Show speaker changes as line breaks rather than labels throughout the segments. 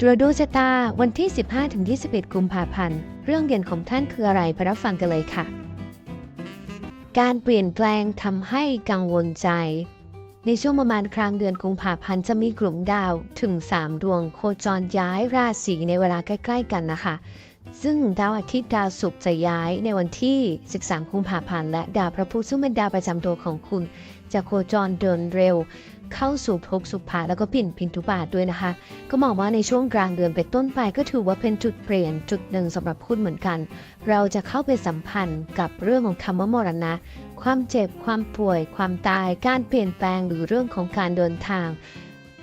ตรวจดูชะตาวันที่ 15-21 กุมภาพันธ์ เรื่องเด่นของท่านคืออะไรไปรับฟังกันเลยค่ะ การเปลี่ยนแปลงทำให้กังวลใจ ในช่วงประมาณกลางเดือนกุมภาพันธ์จะมีกลุ่มดาวถึง 3 ดวงโคจรย้ายราศีในเวลาใกล้ ๆ กันนะคะ ซึ่งดาวอาทิตย์ดาวศุกร์จะย้ายในวันที่ 13 กุมภาพันธ์และดาวพระพุธซึ่งเป็นดาวประจำตัวของคุณ จะโคจรเดินเร็ว เข้าสู่ภพสุภาแล้วก็ปิ่นพินทุบาทด้วยนะคะ ก็มองว่าในช่วงกลางเดือนเป็นต้นไปก็ถือว่าเป็นจุดเปลี่ยนจุดหนึ่งสำหรับคุณเหมือนกัน เราจะเข้าไปสัมพันธ์กับเรื่องของคำว่ามรณะ ความเจ็บความป่วย ความตาย การเปลี่ยนแปลงหรือเรื่องของการเดินทาง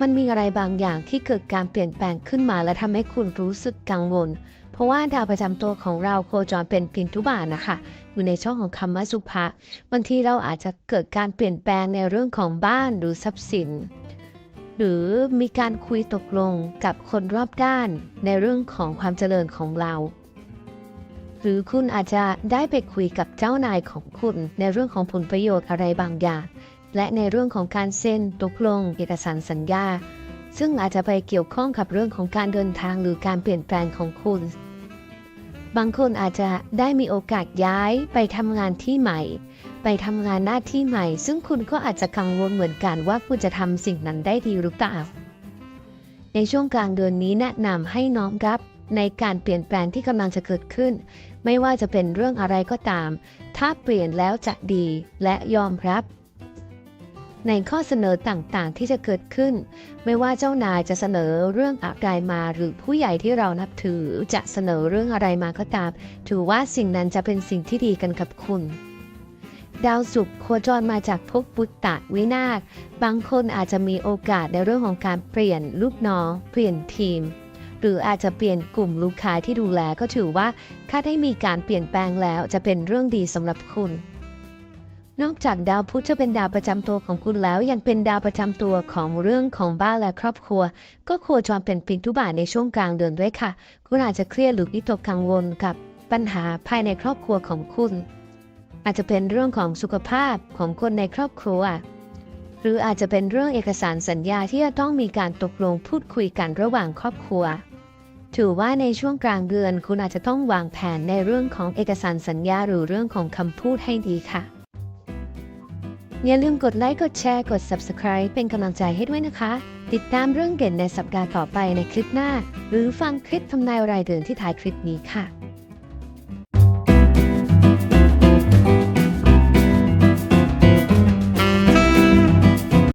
มันมีอะไรบางอย่างที่เกิดการเปลี่ยนแปลงขึ้นมาและทำให้คุณรู้สึกกังวล เพราะว่าดาวประจำตัวของเราโคจรเป็นพินทุบาทนะคะ อยู่ในช่องของคำว่าสุภะบางทีเราอาจจะเกิดการเปลี่ยนแปลงในเรื่องของบ้านหรือทรัพย์สิน หรือมีการคุยตกลงกับคนรอบด้านในเรื่องของความเจริญของเราหรือคุณอาจจะได้ไปคุยกับเจ้านายของคุณในเรื่องของผลประโยชน์อะไรบางอย่าง และในเรื่องของการเซ็นตกลงเอกสารสัญญา ซึ่งอาจจะไปเกี่ยวข้องกับเรื่องของการเดินทางหรือการเปลี่ยนแปลงของคุณ บางคนอาจจะได้มีโอกาสย้ายไปทำงานที่ใหม่ ไปทำงานหน้าที่ใหม่ ซึ่งคุณก็อาจจะกังวลเหมือนกันว่าคุณจะทำสิ่งนั้นได้ดีหรือเปล่า ในช่วงกลางเดือนนี้แนะนำให้น้อมรับในการเปลี่ยนแปลงที่กำลังจะเกิดขึ้น ไม่ว่าจะเป็นเรื่องอะไรก็ตาม ถ้าเปลี่ยนแล้วจะดีและยอมรับ ในข้อเสนอต่างๆ ที่จะเกิดขึ้น ไม่ว่าเจ้านายจะเสนอเรื่องอะไรมาหรือผู้ใหญ่ที่เรานับถือจะเสนอเรื่องอะไรมาก็ตาม ถือว่าสิ่งนั้นจะเป็นสิ่งที่ดีกันกับคุณดาวศุกร์โคจรมาจากภพบุตตะวินาศบางคนอาจจะมีโอกาสในเรื่องของการเปลี่ยนลูกน้องเปลี่ยนทีม หรืออาจจะเปลี่ยนกลุ่มลูกค้าที่ดูแลก็ถือว่าถ้าได้มีการเปลี่ยนแปลงแล้วจะเป็นเรื่องดีสำหรับคุณ นอกจากดาวพุธจะเป็นดาวประจำตัวของคุณแล้ว ยังเป็นดาวประจำตัวของเรื่องของบ้านและครอบครัว ก็โคจรเป็นปินทุบาทในช่วงกลางเดือนด้วยค่ะ คุณอาจจะเครียดหรือวิตกกังวลกับปัญหาภายในครอบครัวของคุณ อาจจะเป็นเรื่องของสุขภาพของคนในครอบครัว หรืออาจจะเป็นเรื่องเอกสารสัญญาที่จะต้องมีการตกลงพูดคุยกันระหว่างครอบครัว ถือว่าในช่วงกลางเดือนคุณอาจจะต้องวางแผนในเรื่องของเอกสารสัญญาหรือเรื่องของคำพูดให้ดีค่ะ อย่าลืมกดไลค์กดแชร์กด Subscribe เป็นกำลังใจให้ด้วยนะคะ ติดตามเรื่องเด่นในสัปดาห์ต่อไปในคลิปหน้า หรือฟังคลิปทำนายรายเดือนที่ท้ายคลิปนี้ค่ะ